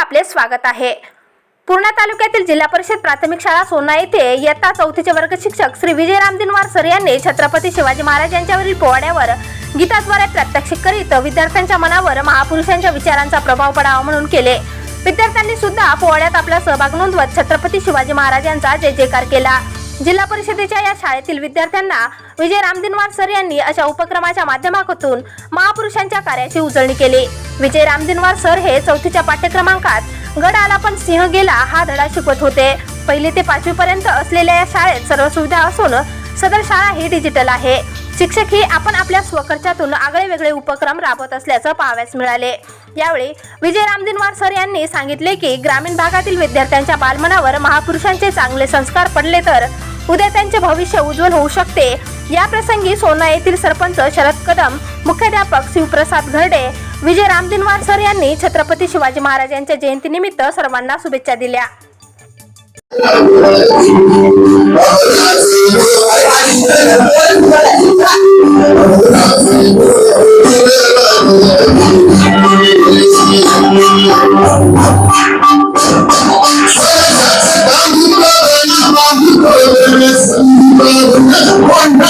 आपले स्वागत आहे. पूर्णा तालुक्यातील जिल्हा परिषद प्राथमिक शाळा सोना येथे इयत्ता चौथीचे वर्ग शिक्षक श्री विजय रामदिनवार सर यांनी छत्रपती शिवाजी महाराज यांच्यावरील पोवाड्यावर गीताद्वारे प्रात्यक्षिक करीत विद्यार्थ्यांच्या मनावर महापुरुषांच्या विचारांचा प्रभाव पडावा म्हणून केले. विद्यार्थ्यांनी सुद्धा पोवाड्यात आपला सहभाग नोंदवत छत्रपती शिवाजी महाराज यांचा जय जयकार केला. जिल्हा परिषदेच्या या शाळेतील विद्यार्थ्यांना विजय रामदिनवार सर यांनी अशा उपक्रमाच्या माध्यमातून महापुरुषांच्या कार्याची उजळणी केली. विजय रामदिनवार सर हे चौथीच्या पाठ्यक्रमांकात गड आला पण सिंह गेला हा धडा शिकवत होते. पहिली ते पाचवी पर्यंत असलेल्या या शाळेत सर्व सुविधा असून सदर शाळा ही डिजिटल आहे. शिक्षक ही आपण आपल्या स्वखर्चातून आगळे वेगळे उपक्रम राबवत असल्याचं पाहाव्यास मिळाले. यावेळी विजय रामदिनवार सर यांनी सांगितले की ग्रामीण भागातील विद्यार्थ्यांच्या बालमनावर महापुरुषांचे चांगले संस्कार पडले तर उद्या त्यांचे भविष्य उज्ज्वल होऊ शकते. या प्रसंगी सोना येथील सरपंच शरद कदम मुख्याध्यापक शिवप्रसाद घरडे विजय रामदिनवार सर यांनी छत्रपती शिवाजी महाराज यांच्या जयंतीनिमित्त सर्वांना शुभेच्छा दिल्या.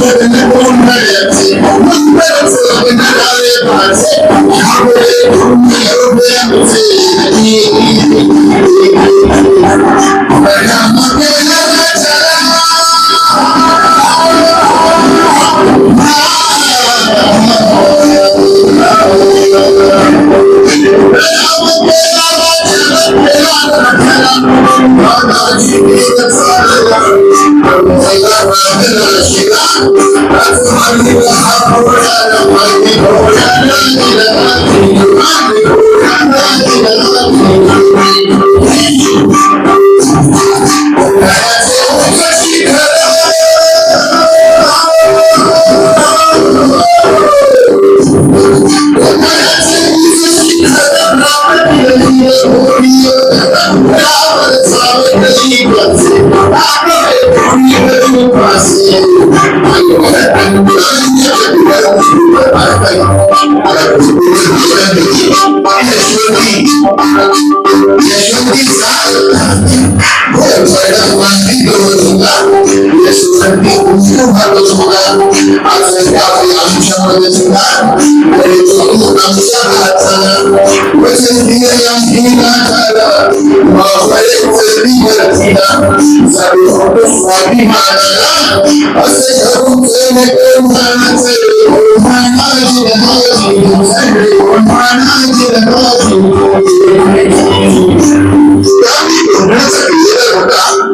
beni bunlayeti bunlayeti beni alemati kabre kumiyobeti Thank you. I'm gonna go get some Yes, you desire. يستخدمكم في هذا القرآن على الكافي عن شهادة الآن ويطلعون مساحة وتنبيه يمكينا تعالى وخير تنبيه لنا سبحانه بمعنى أسجدكم تنبيه أن تنبيه أن أجل أجل أن أجل أجل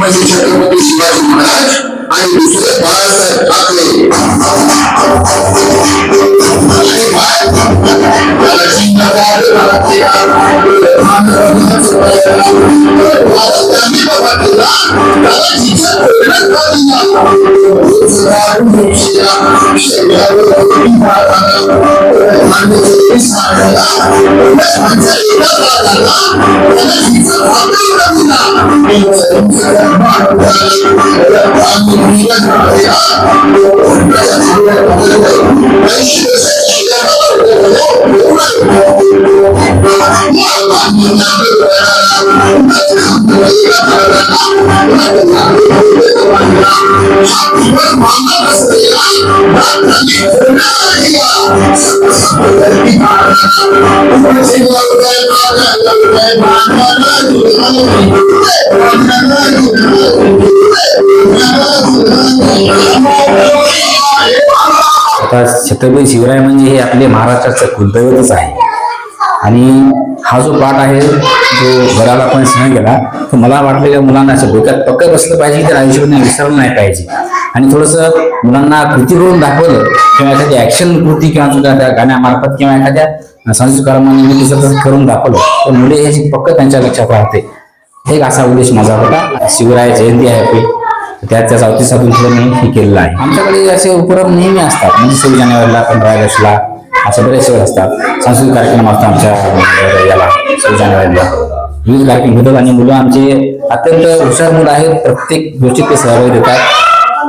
म्हणजे छत्रपती शिवाजी महाराज आणि दुसरे बाळासाहेब ठाकरे आणि bakılan gerçekten öğren adına itibarın yoksa işte yavru oğlum anlatılmış halde öğren antarıyla bağlanan gerçekten hakkıyla buna insanın kadar bağlı öğren anlamıyla bağlayan ben şimdi sen şeyler alır oğlum oğlum oğlum oğlum oğlum oğlum oğlum आता छत्रपती शिवराय म्हणजे हे आपले महाराष्ट्राचं कुलदैवतच आहे. आणि हा जो पाठ आहे जो घराला आपण स्नेह गेला तर मला वाटलेल्या मुलांना असं डोक्यात पक्क बसलं पाहिजे तर आयुष्यामध्ये विसरलं नाही पाहिजे. आणि थोडंसं मुलांना कृती करून दाखवलं किंवा एखादी ऍक्शन कृती किंवा सुद्धा त्या गाण्यामार्फत किंवा एखाद्या सांस्कृतिक कार्यक्रमानिमित्त करून दाखवलं तर मुले हे पक्क त्यांच्या लक्षात राहते. एक असा उद्देश माझा होता. शिवराय जयंती आहे आपली. त्या त्या सावती साधून सुद्धा मी हे केलेलं आहे. आमच्याकडे असे उपक्रम नेहमी असतात. म्हणजे सव्वीस जानेवारीला पंधरा ऑगस्टला असे बरेचसे असतात. सांस्कृतिक कार्यक्रम असतात आमच्या याला सव्वीस जानेवारीला. विविध कार्यक्रम घेतात आणि मुलं आमचे अत्यंत हुशार मुलं आहेत. प्रत्येक गोष्टीत ते सहभागी देतात.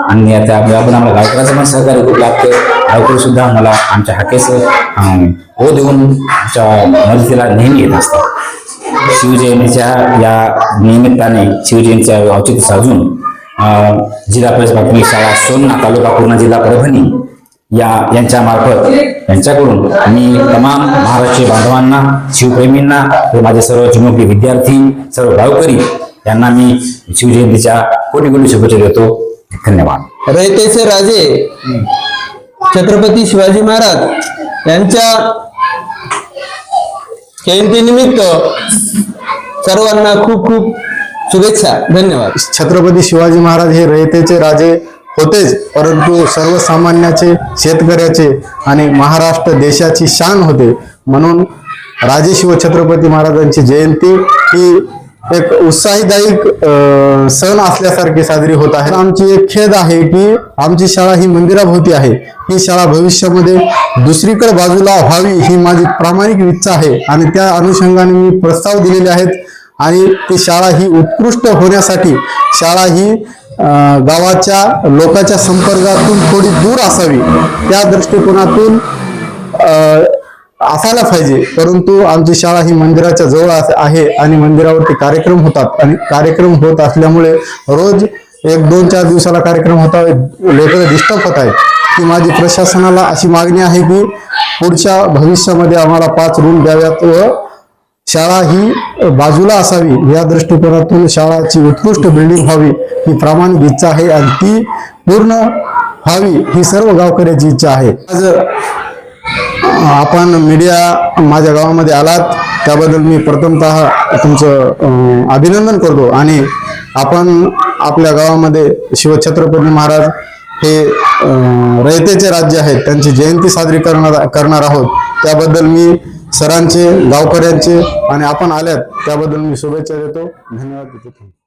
आणि आता आपण आम्हाला गावकऱ्याचं पण सहकार्य खूप लागतं. गावकरी सुद्धा आम्हाला आमच्या हाकेस हो देऊन आमच्या मदतीला नेहमी येत असतात. शिवजयंतीच्या या निमित्ताने शिवजयंतीच्या औचित्य साधून जिल्हा परिषद प्राथमिक शाळा सोन्ना तालुका पूर्ण जिल्हा परभणी या यांच्या मार्फत यांच्याकडून मी तमाम महाराष्ट्रीय बांधवांना शिवप्रेमींना माझे सर्व चिमुकले विद्यार्थी सर्व गावकरी यांना मी शिवजयंतीच्या कोटी कोटी शुभेच्छा देतो. धन्यवाद. रयतेचे राजे छत्रपती शिवाजी महाराज यांच्या जयंतीनिमित्त सर्वांना खूप खूप शुभेच्छा. धन्यवाद. छत्रपती शिवाजी महाराज हे रयतेचे राजे होतेच. परंतु सर्वसामान्याचे शेतकऱ्याचे आणि महाराष्ट्र देशाची शान होते. म्हणून राजे छत्रपती महाराजांची जयंती ही एक उत्साहीदायक सण असल्यासारखी साजरी होत आहे. आमची एक खेद आहे की आमची शाळा ही मंदिराभोवती आहे. ही शाळा भविष्यामध्ये दुसरीकडे बाजूला व्हावी ही माझी प्रामाणिक इच्छा आहे आणि त्या अनुषंगाने मी प्रस्ताव दिलेले आहेत. आणि ती शाळा ही उत्कृष्ट होण्यासाठी शाळा ही गावाच्या लोकांच्या संपर्कातून थोडी दूर असावी त्या दृष्टिकोनातून असायला पाहिजे. परंतु आमची शाळा ही मंदिराच्या जवळ आहे आणि मंदिरावरती कार्यक्रम होतात. आणि कार्यक्रम होत असल्यामुळे रोज एक दोन चार दिवसाला कार्यक्रम होता. लेकर डिस्टर्ब होत आहेत. की माझी प्रशासनाला अशी मागणी आहे की पुढच्या भविष्यामध्ये आम्हाला पाच रूम द्याव्यात व शाळा ही बाजूला असावी या दृष्टिकोनातून शाळाची उत्कृष्ट बिल्डिंग व्हावी ही प्रामाणिक इच्छा आहे आणि ती पूर्ण व्हावी ही सर्व गावकऱ्याची इच्छा आहे. आज आपण मीडिया माझ्या गावामध्ये आलात त्याबद्दल मी प्रथमतः तुमचं अभिनंदन करतो आणि आपण आपल्या गावामध्ये शिवछत्रपती महाराज हे रयतेचे राज्य आहेत त्यांची जयंती साजरी करणार करणार आहोत. त्याबद्दल मी सरांचे गावकऱ्यांचे आणि आपण आल्यात त्याबद्दल मी शुभेच्छा देतो. धन्यवाद.